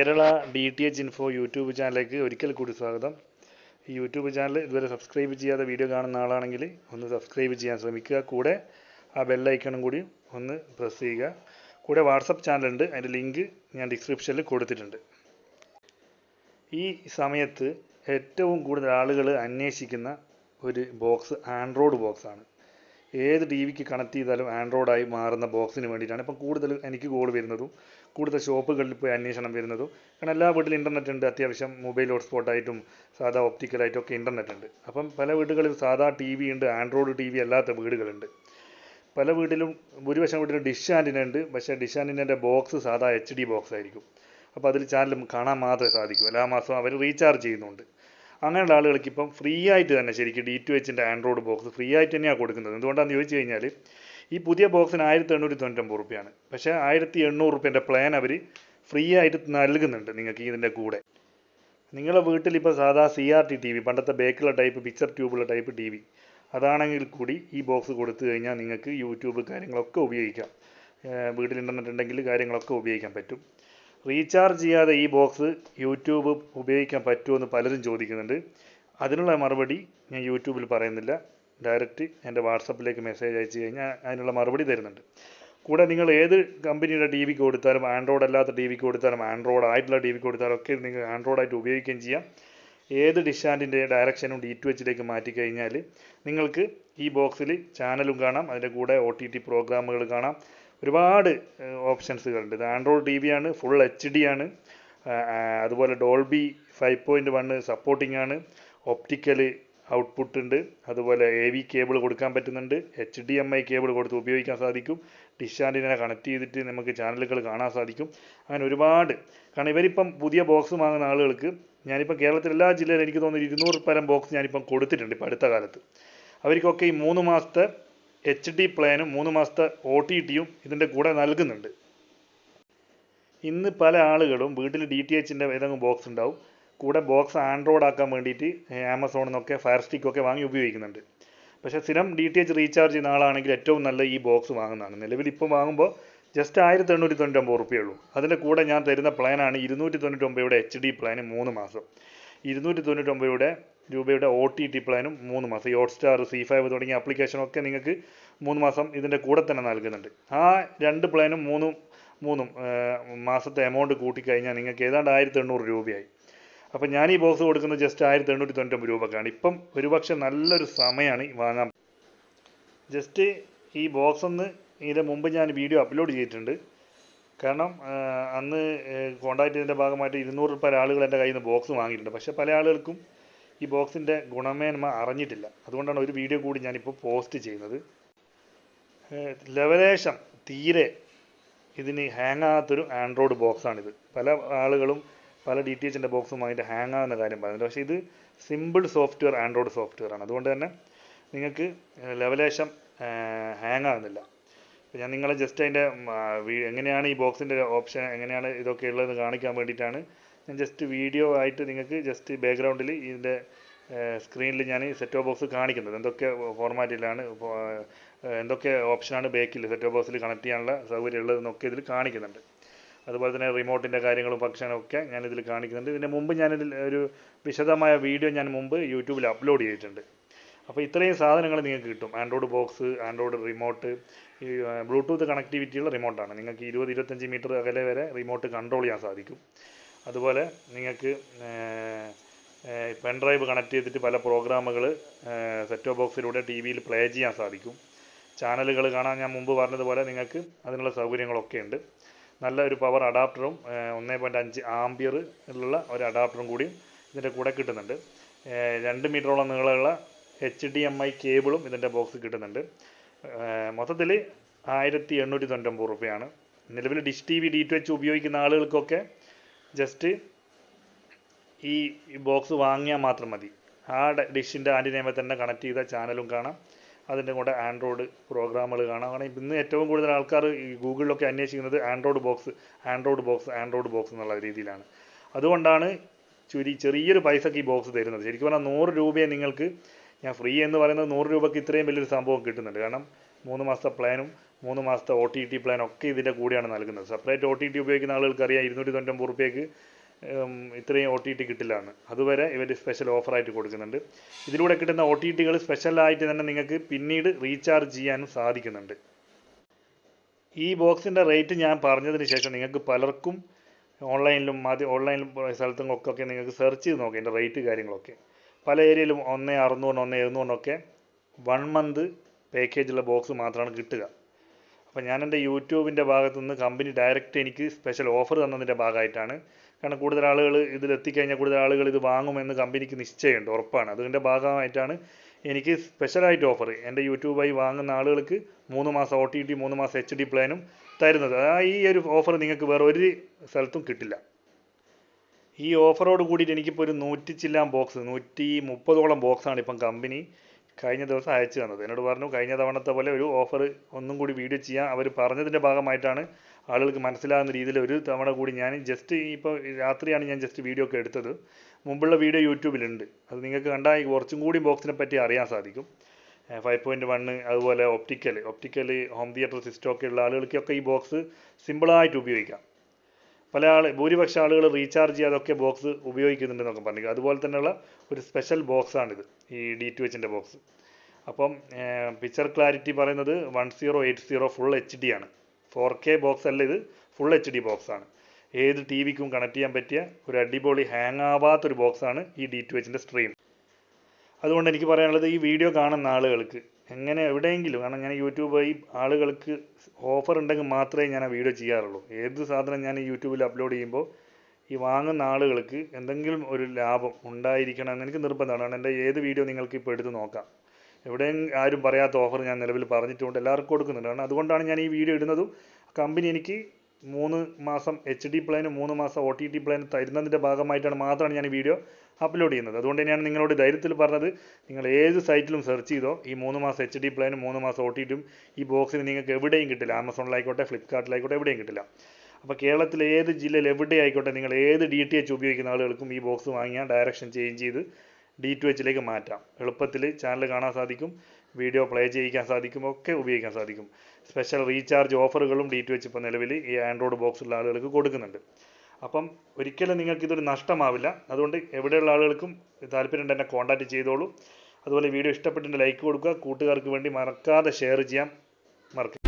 Kerala D T H info YouTube ചാനലിലേക്ക് ഒരിക്കൽ കൂടി സ്വാഗതം. ഈ യൂട്യൂബ് ചാനൽ ഇതുവരെ സബ്സ്ക്രൈബ് ചെയ്യാതെ വീഡിയോ കാണുന്ന ആളാണെങ്കിൽ ഒന്ന് സബ്സ്ക്രൈബ് ചെയ്യാൻ ശ്രമിക്കുക. കൂടെ ആ ബെല്ലൈക്കണും കൂടി ഒന്ന് പ്രസ് ചെയ്യുക. കൂടെ വാട്സപ്പ് ചാനലുണ്ട് അതിന്റെ ലിങ്ക് ഞാൻ ഡിസ്ക്രിപ്ഷനിൽ കൊടുത്തിട്ടുണ്ട്. ഈ സമയത്ത് ഏറ്റവും കൂടുതൽ ആളുകൾ അന്വേഷിക്കുന്ന ഒരു ബോക്സ് ആൻഡ്രോയിഡ് ബോക്സാണ് ഏത് ടി വിക്ക് കണക്ട് ചെയ്താലും ആൻഡ്രോയിഡായി മാറുന്ന ബോക്സിന് വേണ്ടിയിട്ടാണ്. ഇപ്പം കൂടുതൽ എനിക്ക് കോൾ വരുന്നതും കൂടുതൽ ഷോപ്പുകളിൽ പോയി അന്വേഷണം വരുന്നതും കാരണം എല്ലാ വീട്ടിലും ഇന്റർനെറ്റ് ഉണ്ട്. അത്യാവശ്യം മൊബൈൽ ഹോട്ട്സ്പോട്ടായിട്ടും സാധാ ഒപ്റ്റിക്കലായിട്ടും ഒക്കെ ഇന്റർനെറ്റ് ഉണ്ട്. അപ്പം പല വീടുകളിൽ സാധാ ടി വി ഉണ്ട് ആൻഡ്രോയിഡ് ടി വി അല്ലാത്ത വീടുകളുണ്ട്. പല വീട്ടിലും ഭൂരിപക്ഷം വീട്ടിലും ഡിഷ് ആന്റിന ഉണ്ട് പക്ഷേ ഡിഷ് ആന്റിനന്റെ ബോക്സ് സാധാ എച്ച് ഡി ബോക്സ് ആയിരിക്കും. അപ്പോൾ അതിൽ ചാനലും കാണാൻ മാത്രമേ സാധിക്കൂ. എല്ലാ മാസവും അവർ റീചാർജ് ചെയ്യുന്നുണ്ട്. അങ്ങനെയുള്ള ആളുകൾക്ക് ഇപ്പം ഫ്രീ ആയിട്ട് തന്നെ ശരിക്കും ഡി ടു എച്ചിന്റെ ആൻഡ്രോയിഡ് ബോക്സ് ഫ്രീ ആയിട്ട് തന്നെയാണ് കൊടുക്കുന്നത്. എന്തുകൊണ്ടാണെന്ന് ചോദിച്ചു കഴിഞ്ഞാൽ ഈ പുതിയ ബോക്സിന് ആയിരത്തി എണ്ണൂറ്റി തൊണ്ണൂറ്റൊമ്പത് റുപ്യാണ്. പക്ഷേ ആയിരത്തി എണ്ണൂറ് റുപ്യന്റെ പ്ലാൻ അവർ ഫ്രീ ആയിട്ട് നൽകുന്നുണ്ട് നിങ്ങൾക്ക് ഇതിന്റെ കൂടെ. നിങ്ങളുടെ വീട്ടിൽ ഇപ്പോൾ സാധാ C R T T V പണ്ടത്തെ ബേക്കുള്ള ടൈപ്പ് പിക്ചർ ട്യൂബുള്ള ടൈപ്പ് ടി വി അതാണെങ്കിൽ കൂടി ഈ ബോക്സ് കൊടുത്തു കഴിഞ്ഞാൽ നിങ്ങൾക്ക് യൂട്യൂബ് കാര്യങ്ങളൊക്കെ ഉപയോഗിക്കാം. വീട്ടിൽ ഇന്റർനെറ്റ് ഉണ്ടെങ്കിൽ കാര്യങ്ങളൊക്കെ ഉപയോഗിക്കാൻ പറ്റും. റീചാർജ് ചെയ്യാതെ ഈ ബോക്സ് യൂട്യൂബ് ഉപയോഗിക്കാൻ പറ്റുമോ എന്ന് പലരും ചോദിക്കുന്നുണ്ട്. അതിനുള്ള മറുപടി ഞാൻ യൂട്യൂബിൽ പറയുന്നില്ല. ഡയറക്റ്റ് എന്റെ വാട്സപ്പിലേക്ക് മെസ്സേജ് അയച്ചു കഴിഞ്ഞാൽ അതിനുള്ള മറുപടി തരുന്നുണ്ട്. കൂടെ നിങ്ങൾ ഏത് കമ്പനിയുടെ ടി വിക്ക് കൊടുത്താലും ആൻഡ്രോയിഡ് അല്ലാത്ത ടി വിക്ക് കൊടുത്താലും ആൻഡ്രോയിഡ് ആയിട്ടുള്ള ടി വിക്ക് കൊടുത്താലും ഒക്കെ നിങ്ങൾ ആൻഡ്രോയിഡ് ആയിട്ട് ഉപയോഗിക്കുകയും ചെയ്യാം. ഏത് ഡിഷാന്റിന്റെ ഡയറക്ഷനും ഡി ടു എച്ചിലേക്ക് മാറ്റി കഴിഞ്ഞാൽ നിങ്ങൾക്ക് ഈ ബോക്സിൽ ചാനലും കാണാം. അതിന്റെ കൂടെ ഒ ടി ടി പ്രോഗ്രാമുകൾ കാണാം. ഒരുപാട് ഓപ്ഷൻസുകളുണ്ട്. ഇത് ആൻഡ്രോയിഡ് ടി വി ആണ് ഫുൾ എച്ച് ഡി ആണ്. അതുപോലെ Dolby five point one supporting ആണ്. ഒപ്റ്റിക്കൽ ഔട്ട്പുട്ട് ഉണ്ട്. അതുപോലെ എ വി കേബിൾ കൊടുക്കാൻ പറ്റുന്നുണ്ട്. H D M I cable കൊടുത്ത് ഉപയോഗിക്കാൻ സാധിക്കും. ഡിഷ് കണക്ട് ചെയ്തിട്ട് നമുക്ക് ചാനലുകൾ കാണാൻ സാധിക്കും. അങ്ങനെ ഒരുപാട്. കാരണം ഇവരിപ്പം പുതിയ ബോക്സ് വാങ്ങുന്ന ആളുകൾക്ക് ഞാനിപ്പം കേരളത്തിലെ എല്ലാ ജില്ലയിലും എനിക്ക് തോന്നുന്നു ഇരുന്നൂറ് പരം ബോക്സ് ഞാനിപ്പം കൊടുത്തിട്ടുണ്ട് ഇപ്പം അടുത്ത കാലത്ത്. അവർക്കൊക്കെ ഈ മൂന്ന് മാസത്തെ എച്ച് ഡി പ്ലാനും മൂന്ന് മാസത്തെ ഒ ടി ടിയും ഇതിന്റെ കൂടെ നൽകുന്നുണ്ട്. ഇന്ന് പല ആളുകളും വീട്ടിൽ ഡി ടി എച്ചിന്റെ ഏതെങ്കിലും ബോക്സ് ഉണ്ടാവും. കൂടെ ബോക്സ് ആൻഡ്രോയിഡ് ആക്കാൻ വേണ്ടിയിട്ട് ആമസോണിൽ നിന്നൊക്കെ ഫയർ സ്റ്റിക്കൊക്കെ വാങ്ങി ഉപയോഗിക്കുന്നുണ്ട്. പക്ഷേ സ്ഥിരം ഡി ടി എച്ച് റീചാർജ് ചെയ്യുന്ന ആളാണെങ്കിൽ ഏറ്റവും നല്ല ഈ ബോക്സ് വാങ്ങുന്നതാണ്. നിലവിൽ ഇപ്പോൾ വാങ്ങുമ്പോൾ ജസ്റ്റ് ആയിരത്തി എണ്ണൂറ്റി തൊണ്ണൂറ്റൊമ്പത് റുപ്യേ ഉള്ളൂ. അതിന്റെ കൂടെ ഞാൻ തരുന്ന പ്ലാനാണ് ഇരുന്നൂറ്റി തൊണ്ണൂറ്റൊമ്പതിയുടെ എച്ച് ഡി പ്ലാന് മൂന്ന് മാസം. ഇരുന്നൂറ്റി തൊണ്ണൂറ്റൊമ്പയുടെ രൂപയുടെ ഒ ടി ടി പ്ലാനും മൂന്ന് മാസം. ഈ ഹോട്ട്സ്റ്റാർ സി ഫൈവ് തുടങ്ങിയ ആപ്ലിക്കേഷനൊക്കെ നിങ്ങൾക്ക് മൂന്ന് മാസം ഇതിന്റെ കൂടെ തന്നെ നൽകുന്നുണ്ട്. ആ രണ്ട് പ്ലാനും മൂന്നും മൂന്നും മാസത്തെ എമൗണ്ട് കൂട്ടിക്കഴിഞ്ഞാൽ നിങ്ങൾക്ക് ഏതാണ്ട് ആയിരത്തി എണ്ണൂറ് രൂപയായി. അപ്പം ഞാൻ ഈ ബോക്സ് കൊടുക്കുന്നത് ജസ്റ്റ് ആയിരത്തി എണ്ണൂറ്റി തൊണ്ണൂറ്റൊമ്പത് രൂപക്കാണ്. ഇപ്പം ഒരുപക്ഷെ നല്ലൊരു സമയമാണ് വാങ്ങാൻ. ജസ്റ്റ് ഈ ബോക്സ് ഒന്ന് ഇതിന്റെ മുമ്പ് ഞാൻ വീഡിയോ അപ്ലോഡ് ചെയ്തിട്ടുണ്ട്. കാരണം അന്ന് കോണ്ടാക്ട് ചെയ്തതിന്റെ ഭാഗമായിട്ട് ഇരുന്നൂറ് രൂപ ആളുകൾ എന്റെ കയ്യിൽ നിന്ന് ബോക്സ് വാങ്ങിയിട്ടുണ്ട്. പക്ഷേ പല ആളുകൾക്കും ഈ ബോക്സിന്റെ ഗുണമേന്മ അറിഞ്ഞിട്ടില്ല. അതുകൊണ്ടാണ് ഒരു വീഡിയോ കൂടി ഞാനിപ്പോൾ പോസ്റ്റ് ചെയ്യുന്നത്. ലവലേശം തീരെ ഇതിന് ഹാങ് ആകാത്തൊരു ആൻഡ്രോയിഡ് ബോക്സാണിത് പല ആളുകളും പല ഡി ടി എച്ചിന്റെ ബോക്സും അതിന്റെ ഹാങ് ആകുന്ന കാര്യം പറയുന്നത് പക്ഷേ ഇത് സിമ്പിൾ സോഫ്റ്റ്വെയർ ആൻഡ്രോയിഡ് സോഫ്റ്റ്വെയർ ആണ്. അതുകൊണ്ട് തന്നെ നിങ്ങൾക്ക് ലവലേശം ഹാങ് ആകുന്നില്ല. ഞാൻ നിങ്ങളെ ജസ്റ്റ് അതിന്റെ എങ്ങനെയാണ് ഈ ബോക്സിന്റെ ഓപ്ഷൻ എങ്ങനെയാണ് ഇതൊക്കെ ഉള്ളതെന്ന് കാണിക്കാൻ വേണ്ടിയിട്ടാണ് ഞാൻ ജസ്റ്റ് വീഡിയോ ആയിട്ട് നിങ്ങൾക്ക് ജസ്റ്റ് ബാക്ക്ഗ്രൗണ്ടിൽ ഇതിന്റെ സ്ക്രീനിൽ ഞാൻ സെറ്റ് ഓഫ് ബോക്സ് കാണിക്കുന്നത്. എന്തൊക്കെ ഫോർമാറ്റിലാണ് എന്തൊക്കെ ഓപ്ഷനാണ് ബാക്കിൽ സെറ്റ് ഓഫ് ബോക്സിൽ കണക്ട് ചെയ്യാനുള്ള സൗകര്യം ഉള്ളതെന്നൊക്കെ ഇതിൽ കാണിക്കുന്നുണ്ട്. അതുപോലെ തന്നെ റിമോട്ടിന്റെ കാര്യങ്ങളും ഫംഗ്ഷനും ഒക്കെ ഞാൻ ഇതിൽ കാണിക്കുന്നുണ്ട്. ഇതിന് മുമ്പ് ഞാനിതിൽ ഒരു വിശദമായ വീഡിയോ ഞാൻ മുമ്പ് യൂട്യൂബിൽ അപ്ലോഡ് ചെയ്തിട്ടുണ്ട്. അപ്പോൾ ഇത്രയും സാധനങ്ങൾ നിങ്ങൾക്ക് കിട്ടും. ആൻഡ്രോയിഡ് ബോക്സ് ആൻഡ്രോയിഡ് റിമോട്ട് ഈ ബ്ലൂടൂത്ത് കണക്ടിവിറ്റിയുള്ള റിമോട്ടാണ് നിങ്ങൾക്ക് ഇരുപത് ഇരുപത്തഞ്ച് മീറ്റർ അകലെ വരെ റിമോട്ട് കൺട്രോൾ ചെയ്യാൻ സാധിക്കും. അതുപോലെ നിങ്ങൾക്ക് പെൻ ഡ്രൈവ് കണക്ട് ചെയ്തിട്ട് പല പ്രോഗ്രാമുകൾ സെറ്റ് ബോക്സിലൂടെ ടി വിയിൽ പ്ലേ ചെയ്യാൻ സാധിക്കും. ചാനലുകൾ കാണാൻ ഞാൻ മുമ്പ് പറഞ്ഞതുപോലെ നിങ്ങൾക്ക് അതിനുള്ള സൗകര്യങ്ങളൊക്കെ ഉണ്ട്. നല്ല ഒരു പവർ അഡാപ്റ്ററും ഒന്നേ പോയിന്റ് അഞ്ച് ആംബിയർ ഉള്ള ഒരു അഡാപ്റ്ററും കൂടിയും ഇതിന്റെ കൂടെ കിട്ടുന്നുണ്ട്. രണ്ട് മീറ്ററോളം നീളമുള്ള എച്ച് ഡി എം ഐ കേബിളും ഇതിന്റെ ബോക്സ് കിട്ടുന്നുണ്ട്. മൊത്തത്തിൽ ആയിരത്തി എണ്ണൂറ്റി തൊണ്ണൂറ്റൊമ്പത് റുപ്യയാണ് നിലവിൽ dish T V D two H ഉപയോഗിക്കുന്ന ആളുകൾക്കൊക്കെ ജസ്റ്റ് ഈ ബോക്സ് വാങ്ങിയാൽ മാത്രം മതി. ആ ഡിഷിന്റെ ആന്റിനേമെ തന്നെ കണക്ട് ചെയ്ത ചാനലും കാണാം. അതിന്റെ കൂടെ ആൻഡ്രോയിഡ് പ്രോഗ്രാമുകൾ കാണാം. കാരണം ഇന്ന് ഏറ്റവും കൂടുതൽ ആൾക്കാർ ഈ ഗൂഗിളിലൊക്കെ അന്വേഷിക്കുന്നത് Android box Android box Android box എന്നുള്ള രീതിയിലാണ്. അതുകൊണ്ടാണ് ചുരി ചെറിയൊരു പൈസക്ക് ഈ ബോക്സ് തരുന്നത്. ശരിക്കും പറഞ്ഞാൽ നൂറ് രൂപയെ നിങ്ങൾക്ക് ഞാൻ ഫ്രീ എന്ന് പറയുന്നത് നൂറ് രൂപയ്ക്ക് ഇത്രയും വലിയൊരു സംഭവം കിട്ടുന്നുണ്ട്. കാരണം മൂന്ന് മാസത്തെ പ്ലാനും മൂന്ന് മാസത്തെ ഒ ടി ടി പ്ലാൻ ഒക്കെ ഇതിന്റെ കൂടെയാണ് നൽകുന്നത്. സെപ്പറേറ്റ് ഒ ടി ടി ഉപയോഗിക്കുന്ന ആളുകൾക്ക് അറിയാം ഇരുന്നൂറ്റി തൊണ്ണൂറ്റൊമ്പത് റുപ്യക്ക് ഇത്രയും ഒ ടി ടി കിട്ടില്ലാണ് അതുവരെ ഇവർ സ്പെഷ്യൽ ഓഫറായിട്ട് കൊടുക്കുന്നുണ്ട്. ഇതിലൂടെ കിട്ടുന്ന ഒ ടി ടികൾ സ്പെഷ്യലായിട്ട് തന്നെ നിങ്ങൾക്ക് പിന്നീട് റീചാർജ് ചെയ്യാനും സാധിക്കുന്നുണ്ട്. ഈ ബോക്സിന്റെ റേറ്റ് ഞാൻ പറഞ്ഞതിന് ശേഷം നിങ്ങൾക്ക് പലർക്കും ഓൺലൈനിലും ആദ്യം ഓൺലൈനിലും സ്ഥലത്തും ഒക്കെ നിങ്ങൾക്ക് സെർച്ച് ചെയ്ത് നോക്കാം ഇതിന്റെ റേറ്റ് കാര്യങ്ങളൊക്കെ. പല ഏരിയയിലും ഒന്ന് അറുന്നൂറിന് ഒന്ന് എഴുന്നൂറിനൊക്കെ വൺ മന്ത് പാക്കേജുള്ള ബോക്സ് മാത്രമാണ് കിട്ടുക. അപ്പോൾ ഞാൻ എന്റെ യൂട്യൂബിന്റെ ഭാഗത്തു നിന്ന് കമ്പനി ഡയറക്റ്റ് എനിക്ക് സ്പെഷ്യൽ ഓഫർ തന്നതിന്റെ ഭാഗമായിട്ടാണ്. കാരണം കൂടുതൽ ആളുകൾ ഇതിൽ എത്തിക്കഴിഞ്ഞാൽ കൂടുതൽ ആളുകൾ ഇത് വാങ്ങുമെന്ന് കമ്പനിക്ക് നിശ്ചയമുണ്ട് ഉറപ്പാണ്. അതിന്റെ ഭാഗമായിട്ടാണ് എനിക്ക് സ്പെഷ്യലായിട്ട് ഓഫർ എന്റെ യൂട്യൂബായി വാങ്ങുന്ന ആളുകൾക്ക് മൂന്ന് മാസം ഒ ടി ടി മൂന്ന് മാസം എച്ച് ഡി പ്ലാനും തരുന്നത്. ആ ഈ ഒരു ഓഫർ നിങ്ങൾക്ക് വേറെ ഒരു സ്ഥലത്തും കിട്ടില്ല. ഈ ഓഫറോട് കൂടിയിട്ട് എനിക്കിപ്പോൾ ഒരു നൂറ്റി ചില്ലാം ബോക്സ് നൂറ്റി മുപ്പതോളം ബോക്സാണ് ഇപ്പം കമ്പനി കഴിഞ്ഞ ദിവസം അയച്ചു തന്നത്. എന്നോട് പറഞ്ഞു കഴിഞ്ഞ തവണത്തെ പോലെ ഒരു ഓഫർ ഒന്നും കൂടി വീഡിയോ ചെയ്യാൻ അവർ പറഞ്ഞതിന്റെ ഭാഗമായിട്ടാണ് ആളുകൾക്ക് മനസ്സിലാകുന്ന രീതിയിൽ ഒരു തവണ കൂടി ഞാൻ ജസ്റ്റ് ഇപ്പോൾ രാത്രിയാണ് ഞാൻ ജസ്റ്റ് വീഡിയോ ഒക്കെ എടുത്തത്. മുമ്പുള്ള വീഡിയോ യൂട്യൂബിലുണ്ട്. അത് നിങ്ങൾക്ക് കണ്ടാൽ കുറച്ചും കൂടി ബോക്സിനെ പറ്റി അറിയാൻ സാധിക്കും. ഫൈവ് പോയിന്റ് വണ്ണ് അതുപോലെ optical optical home theatre system ഒക്കെ ഉള്ള ആളുകൾക്കൊക്കെ ഈ ബോക്സ് സിമ്പിളായിട്ട് ഉപയോഗിക്കാം. പല ആൾ ഭൂരിപക്ഷം ആളുകൾ റീചാർജ് ചെയ്യാതൊക്കെ ബോക്സ് ഉപയോഗിക്കുന്നുണ്ടെന്നൊക്കെ പറഞ്ഞു അതുപോലെ തന്നെയുള്ള ഒരു സ്പെഷ്യൽ ബോക്സാണിത് ഈ ഡി ടു എച്ചിന്റെ ബോക്സ് അപ്പം പിക്ചർ ക്ലാരിറ്റി പറയുന്നത് one zero eight zero full H D ആണ്. ഫോർ കെ ബോക്സ് അല്ല ഇത് ഫുൾ എച്ച് ഡി ബോക്സാണ് ഏത് ടി വിക്കും കണക്ട് ചെയ്യാൻ പറ്റിയ ഒരു അടിപൊളി ഹാങ് ആവാത്തൊരു ബോക്സാണ് ഈ ഡി ടു എച്ചിന്റെ സ്ട്രീം അതുകൊണ്ട് എനിക്ക് പറയാനുള്ളത് ഈ വീഡിയോ കാണുന്ന ആളുകൾക്ക് എങ്ങനെ എവിടെയെങ്കിലും കാരണം ഞാൻ യൂട്യൂബ് വഴി ആളുകൾക്ക് ഓഫർ ഉണ്ടെങ്കിൽ മാത്രമേ ഞാൻ ആ വീഡിയോ ചെയ്യാറുള്ളൂ. ഏത് സാധനം ഞാൻ യൂട്യൂബിൽ അപ്ലോഡ് ചെയ്യുമ്പോൾ ഈ വാങ്ങുന്ന ആളുകൾക്ക് എന്തെങ്കിലും ഒരു ലാഭം ഉണ്ടായിരിക്കണം എന്ന് എനിക്ക് നിർബന്ധമാണ്. കാരണം എന്റെ ഏത് വീഡിയോ നിങ്ങൾക്ക് ഇപ്പോൾ എടുത്ത് നോക്കാം. എവിടെയും ആരും പറയാത്ത ഓഫർ ഞാൻ നിലവിൽ പറഞ്ഞിട്ടുണ്ട് എല്ലാവർക്കും കൊടുക്കുന്നുണ്ട്. കാരണം അതുകൊണ്ടാണ് ഞാൻ ഈ വീഡിയോ ഇടുന്നതും കമ്പനി എനിക്ക് മൂന്ന് മാസം എച്ച് ഡി പ്ലാന് മൂന്ന് മാസം ഒ ടി ടി പ്ലാൻ തരുന്നതിന്റെ ഭാഗമായിട്ടാണ് മാത്രമാണ് ഞാൻ ഈ വീഡിയോ അപ്ലോഡ് ചെയ്യുന്നത്. അതുകൊണ്ട് തന്നെയാണ് നിങ്ങളോട് ധൈര്യത്തിൽ പറഞ്ഞത് നിങ്ങൾ ഏത് സൈറ്റിലും സെർച്ച് ചെയ്തോ ഈ മൂന്ന് മാസം എച്ച് ഡി പ്ലാനും മൂന്ന് മാസം ഒ ടി ടിയും ഈ ബോക്സിന് നിങ്ങൾക്ക് എവിടെയും കിട്ടില്ല. ആമസോണിലായിക്കോട്ടെ ഫ്ലിപ്കാർട്ടിലായിക്കോട്ടെ എവിടെയും കിട്ടില്ല. അപ്പോൾ കേരളത്തിലെ ഏത് ജില്ലയിൽ എവിടെ ആയിക്കോട്ടെ നിങ്ങൾ ഏത് ഡി ടി എച്ച് ഉപയോഗിക്കുന്ന ആളുകൾക്കും ഈ ബോക്സ് വാങ്ങിയാൽ ഡയറക്ഷൻ ചേഞ്ച് ചെയ്ത് ഡി ടു എച്ചിലേക്ക് മാറ്റാം. എളുപ്പത്തിൽ ചാനൽ കാണാൻ സാധിക്കും. വീഡിയോ പ്ലേ ചെയ്യിക്കാൻ സാധിക്കും ഒക്കെ ഉപയോഗിക്കാൻ സാധിക്കും. സ്പെഷ്യൽ റീചാർജ് ഓഫറുകളും ഡി ടു എച്ച് ഇപ്പോൾ നിലവിൽ ഈ ആൻഡ്രോയിഡ് ബോക്സുള്ള ആളുകൾക്ക് കൊടുക്കുന്നുണ്ട്. അപ്പം ഒരിക്കലും നിങ്ങൾക്ക് ഇതൊരു നഷ്ടമാവില്ല. അതുകൊണ്ട് എവിടെയുള്ള ആളുകൾക്കും താല്പര്യമുണ്ട് എന്നെ കോൺടാക്റ്റ് ചെയ്തോളൂ. അതുപോലെ വീഡിയോ ഇഷ്ടപ്പെട്ടിട്ട് ലൈക്ക് കൊടുക്കുക. കൂട്ടുകാർക്ക് വേണ്ടി മറക്കാതെ ഷെയർ ചെയ്യാം മറക്കുക